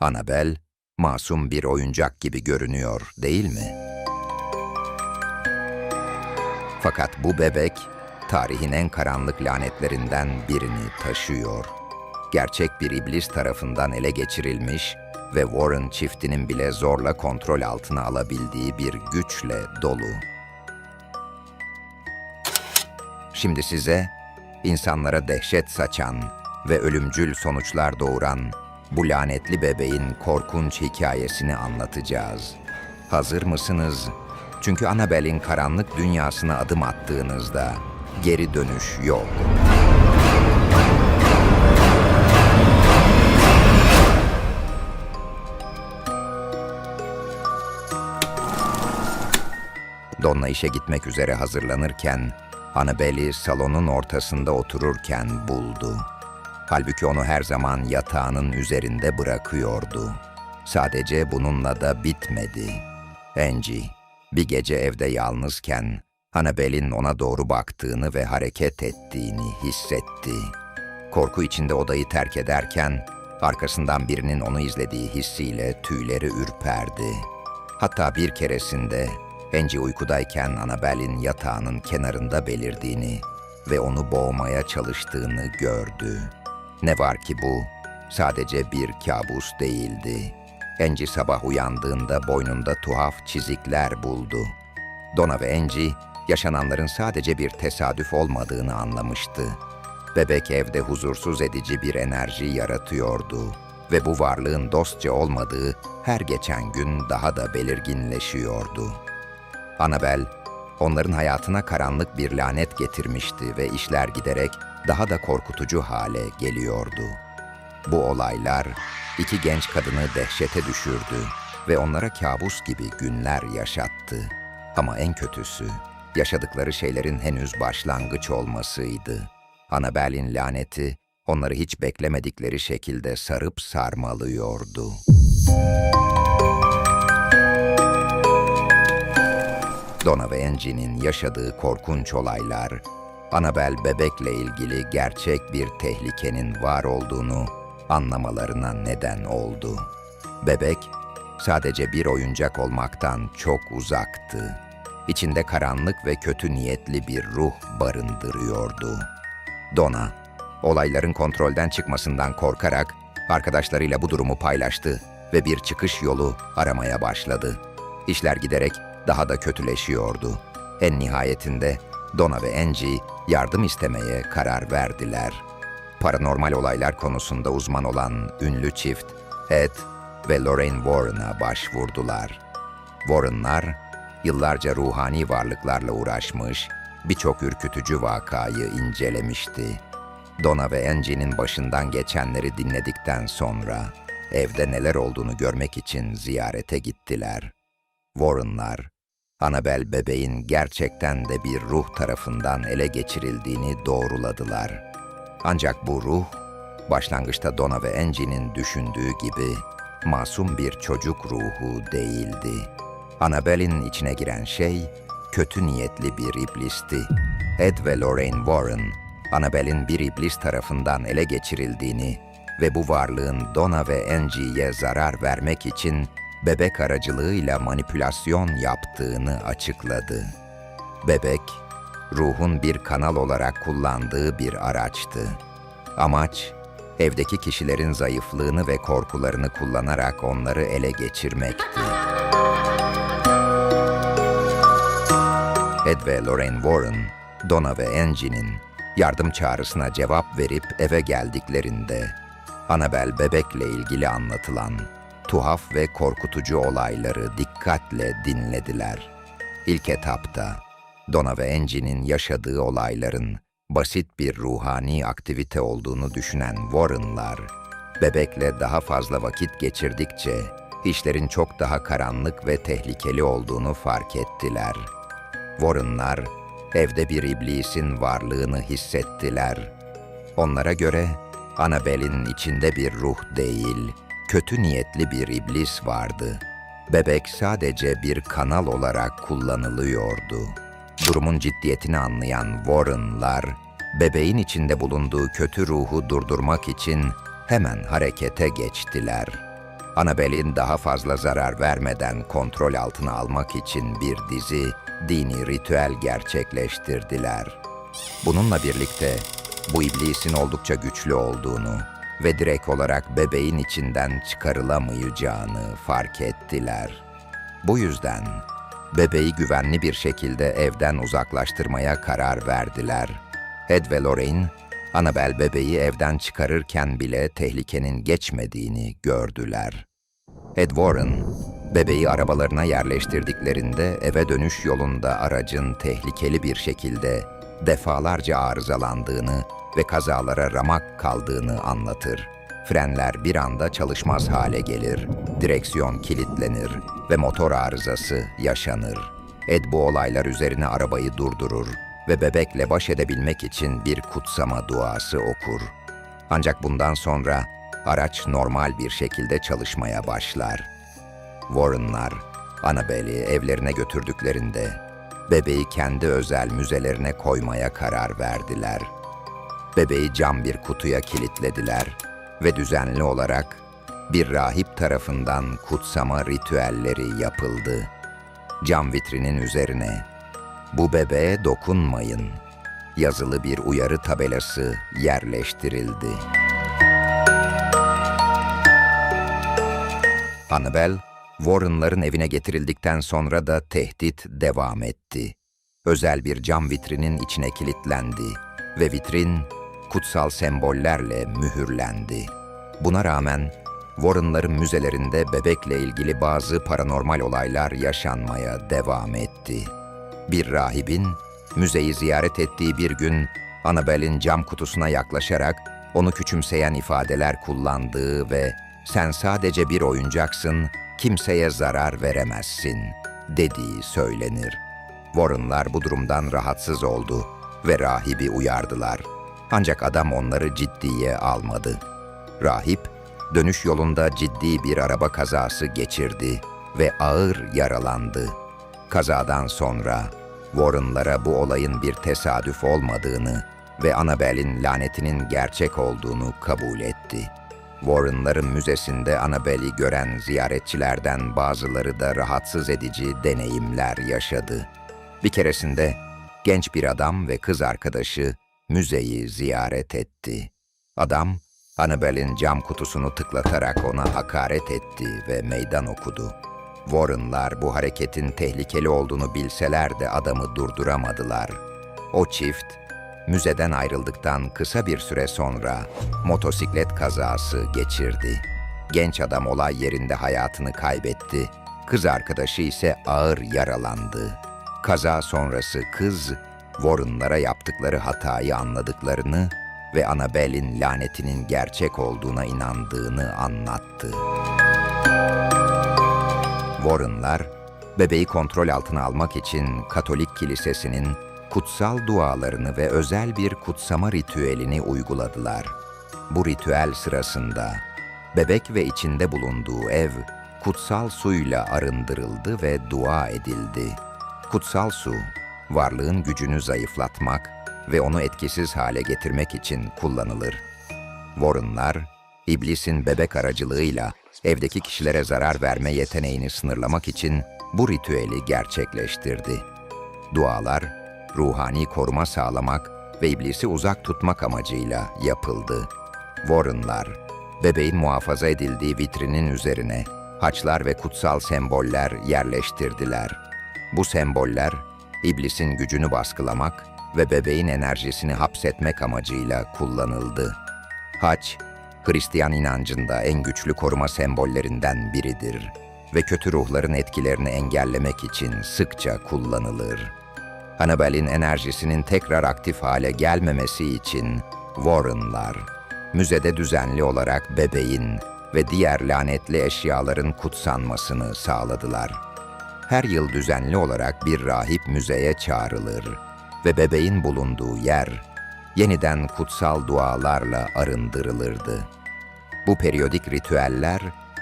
Annabel, masum bir oyuncak gibi görünüyor, değil mi? Fakat bu bebek, tarihin en karanlık lanetlerinden birini taşıyor. Gerçek bir iblis tarafından ele geçirilmiş ve Warren çiftinin bile zorla kontrol altına alabildiği bir güçle dolu. Şimdi size insanlara dehşet saçan ve ölümcül sonuçlar doğuran bu lanetli bebeğin korkunç hikayesini anlatacağız. Hazır mısınız? Çünkü Annabelle'in karanlık dünyasına adım attığınızda geri dönüş yok. Donna işe gitmek üzere hazırlanırken Annabelle'i salonun ortasında otururken buldu. Halbuki onu her zaman yatağının üzerinde bırakıyordu. Sadece bununla da bitmedi. Angie, bir gece evde yalnızken Annabelle'in ona doğru baktığını ve hareket ettiğini hissetti. Korku içinde odayı terk ederken arkasından birinin onu izlediği hissiyle tüyleri ürperdi. Hatta bir keresinde Angie uykudayken Annabelle'in yatağının kenarında belirdiğini ve onu boğmaya çalıştığını gördü. Ne var ki bu sadece bir kabus değildi. Angie sabah uyandığında boynunda tuhaf çizikler buldu. Donna ve Angie yaşananların sadece bir tesadüf olmadığını anlamıştı. Bebek evde huzursuz edici bir enerji yaratıyordu ve bu varlığın dostça olmadığı her geçen gün daha da belirginleşiyordu. Annabel, onların hayatına karanlık bir lanet getirmişti ve işler giderek daha da korkutucu hale geliyordu. Bu olaylar iki genç kadını dehşete düşürdü ve onlara kabus gibi günler yaşattı. Ama en kötüsü, yaşadıkları şeylerin henüz başlangıç olmasıydı. Annabel'in laneti onları hiç beklemedikleri şekilde sarıp sarmalıyordu. Donna ve Angie'nin yaşadığı korkunç olaylar, Annabel bebekle ilgili gerçek bir tehlikenin var olduğunu anlamalarına neden oldu. Bebek sadece bir oyuncak olmaktan çok uzaktı. İçinde karanlık ve kötü niyetli bir ruh barındırıyordu. Donna, olayların kontrolden çıkmasından korkarak arkadaşlarıyla bu durumu paylaştı ve bir çıkış yolu aramaya başladı. İşler giderek daha da kötüleşiyordu. En nihayetinde Donna ve Angie yardım istemeye karar verdiler. Paranormal olaylar konusunda uzman olan ünlü çift Ed ve Lorraine Warren'a başvurdular. Warren'lar yıllarca ruhani varlıklarla uğraşmış, birçok ürkütücü vakayı incelemişti. Donna ve Angie'nin başından geçenleri dinledikten sonra evde neler olduğunu görmek için ziyarete gittiler. Warren'lar, Annabel bebeğin gerçekten de bir ruh tarafından ele geçirildiğini doğruladılar. Ancak bu ruh, başlangıçta Donna ve Angie'nin düşündüğü gibi masum bir çocuk ruhu değildi. Annabel'in içine giren şey, kötü niyetli bir iblisti. Ed ve Lorraine Warren, Annabel'in bir iblis tarafından ele geçirildiğini ve bu varlığın Donna ve Angie'ye zarar vermek için bebek aracılığıyla manipülasyon yaptığını açıkladı. Bebek, ruhun bir kanal olarak kullandığı bir araçtı. Amaç, evdeki kişilerin zayıflığını ve korkularını kullanarak onları ele geçirmekti. Ed ve Lorraine Warren, Donna ve Angie'nin yardım çağrısına cevap verip eve geldiklerinde Annabel bebekle ilgili anlatılan tuhaf ve korkutucu olayları dikkatle dinlediler. İlk etapta Donna ve Angie'nin yaşadığı olayların basit bir ruhani aktivite olduğunu düşünen Warren'lar, bebekle daha fazla vakit geçirdikçe işlerin çok daha karanlık ve tehlikeli olduğunu fark ettiler. Warren'lar evde bir iblisin varlığını hissettiler. Onlara göre Annabelle'in içinde bir ruh değil, kötü niyetli bir iblis vardı. Bebek sadece bir kanal olarak kullanılıyordu. Durumun ciddiyetini anlayan Warren'lar, bebeğin içinde bulunduğu kötü ruhu durdurmak için hemen harekete geçtiler. Annabelle'in daha fazla zarar vermeden kontrol altına almak için bir dizi dini ritüel gerçekleştirdiler. Bununla birlikte bu iblisin oldukça güçlü olduğunu ve direkt olarak bebeğin içinden çıkarılamayacağını fark ettiler. Bu yüzden bebeği güvenli bir şekilde evden uzaklaştırmaya karar verdiler. Ed ve Lorraine, Annabel bebeği evden çıkarırken bile tehlikenin geçmediğini gördüler. Ed Warren, bebeği arabalarına yerleştirdiklerinde eve dönüş yolunda aracın tehlikeli bir şekilde defalarca arızalandığını ve kazalara ramak kaldığını anlatır. Frenler bir anda çalışmaz hale gelir, direksiyon kilitlenir ve motor arızası yaşanır. Ed bu olaylar üzerine arabayı durdurur ve bebekle baş edebilmek için bir kutsama duası okur. Ancak bundan sonra araç normal bir şekilde çalışmaya başlar. Warren'lar Annabelle'i evlerine götürdüklerinde bebeği kendi özel müzelerine koymaya karar verdiler. Bebeği cam bir kutuya kilitlediler ve düzenli olarak bir rahip tarafından kutsama ritüelleri yapıldı. Cam vitrinin üzerine "Bu bebeğe dokunmayın." yazılı bir uyarı tabelası yerleştirildi. Annabel, Warren'ların evine getirildikten sonra da tehdit devam etti. Özel bir cam vitrinin içine kilitlendi ve vitrin kutsal sembollerle mühürlendi. Buna rağmen Warren'ların müzelerinde bebekle ilgili bazı paranormal olaylar yaşanmaya devam etti. Bir rahibin müzeyi ziyaret ettiği bir gün Annabel'in cam kutusuna yaklaşarak onu küçümseyen ifadeler kullandığı ve sen sadece bir oyuncaksın, kimseye zarar veremezsin dediği söylenir. Warren'lar bu durumdan rahatsız oldu ve rahibi uyardılar. Ancak adam onları ciddiye almadı. Rahip, dönüş yolunda ciddi bir araba kazası geçirdi ve ağır yaralandı. Kazadan sonra Warren'lara bu olayın bir tesadüf olmadığını ve Annabelle'in lanetinin gerçek olduğunu kabul etti. Warren'ların müzesinde Annabelle'i gören ziyaretçilerden bazıları da rahatsız edici deneyimler yaşadı. Bir keresinde genç bir adam ve kız arkadaşı müzeyi ziyaret etti. Adam, Annabelle'in cam kutusunu tıklatarak ona hakaret etti ve meydan okudu. Warren'lar bu hareketin tehlikeli olduğunu bilseler de adamı durduramadılar. O çift, müzeden ayrıldıktan kısa bir süre sonra motosiklet kazası geçirdi. Genç adam olay yerinde hayatını kaybetti. Kız arkadaşı ise ağır yaralandı. Kaza sonrası kız, Warren'lara yaptıkları hatayı anladıklarını ve Annabelle'in lanetinin gerçek olduğuna inandığını anlattı. Warren'lar, bebeği kontrol altına almak için Katolik Kilisesi'nin kutsal dualarını ve özel bir kutsama ritüelini uyguladılar. Bu ritüel sırasında bebek ve içinde bulunduğu ev kutsal suyla arındırıldı ve dua edildi. Kutsal su, varlığın gücünü zayıflatmak ve onu etkisiz hale getirmek için kullanılır. Warren'lar, iblisin bebek aracılığıyla evdeki kişilere zarar verme yeteneğini sınırlamak için bu ritüeli gerçekleştirdi. Dualar, ruhani koruma sağlamak ve iblisi uzak tutmak amacıyla yapıldı. Warren'lar, bebeğin muhafaza edildiği vitrinin üzerine haçlar ve kutsal semboller yerleştirdiler. Bu semboller, iblisin gücünü baskılamak ve bebeğin enerjisini hapsetmek amacıyla kullanıldı. Haç, Hristiyan inancında en güçlü koruma sembollerinden biridir ve kötü ruhların etkilerini engellemek için sıkça kullanılır. Annabelle'in enerjisinin tekrar aktif hale gelmemesi için Warren'lar, müzede düzenli olarak bebeğin ve diğer lanetli eşyaların kutsanmasını sağladılar. Her yıl düzenli olarak bir rahip müzeye çağrılır ve bebeğin bulunduğu yer yeniden kutsal dualarla arındırılırdı. Bu periyodik ritüeller,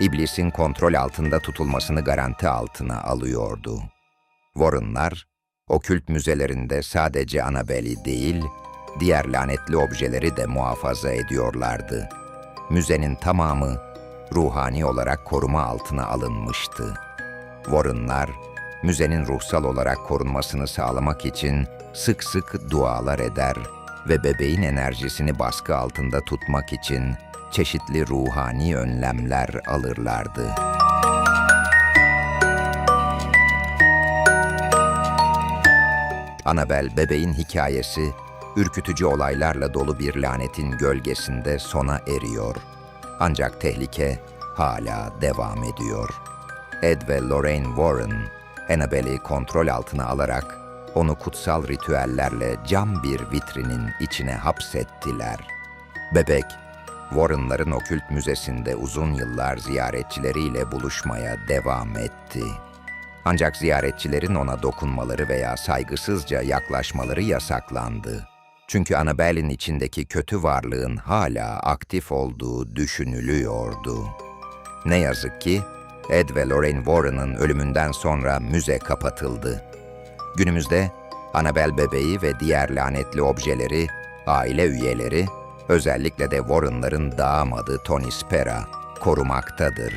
iblisin kontrol altında tutulmasını garanti altına alıyordu. Warren'lar, okült müzelerinde sadece Annabelle'i değil, diğer lanetli objeleri de muhafaza ediyorlardı. Müzenin tamamı ruhani olarak koruma altına alınmıştı. Warren'lar, müzenin ruhsal olarak korunmasını sağlamak için sık sık dualar eder ve bebeğin enerjisini baskı altında tutmak için çeşitli ruhani önlemler alırlardı. Annabel bebeğin hikayesi ürkütücü olaylarla dolu bir lanetin gölgesinde sona eriyor. Ancak tehlike hala devam ediyor. Ed ve Lorraine Warren, Annabel'i kontrol altına alarak onu kutsal ritüellerle cam bir vitrinin içine hapsettiler. Bebek, Warren'ların okült müzesinde uzun yıllar ziyaretçileriyle buluşmaya devam etti. Ancak ziyaretçilerin ona dokunmaları veya saygısızca yaklaşmaları yasaklandı. Çünkü Annabelle'in içindeki kötü varlığın hala aktif olduğu düşünülüyordu. Ne yazık ki Ed ve Lorraine Warren'ın ölümünden sonra müze kapatıldı. Günümüzde Annabelle bebeği ve diğer lanetli objeleri, aile üyeleri, özellikle de Warren'ların damadı Tony Spera korumaktadır.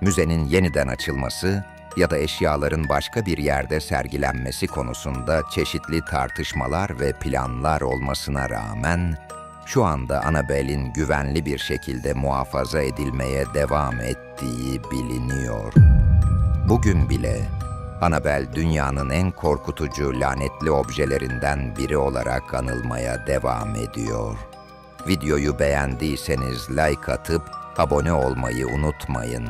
Müzenin yeniden açılması ya da eşyaların başka bir yerde sergilenmesi konusunda çeşitli tartışmalar ve planlar olmasına rağmen şu anda Annabelle'in güvenli bir şekilde muhafaza edilmeye devam ettiği biliniyor. Bugün bile Annabelle dünyanın en korkutucu lanetli objelerinden biri olarak anılmaya devam ediyor. Videoyu beğendiyseniz like atıp abone olmayı unutmayın.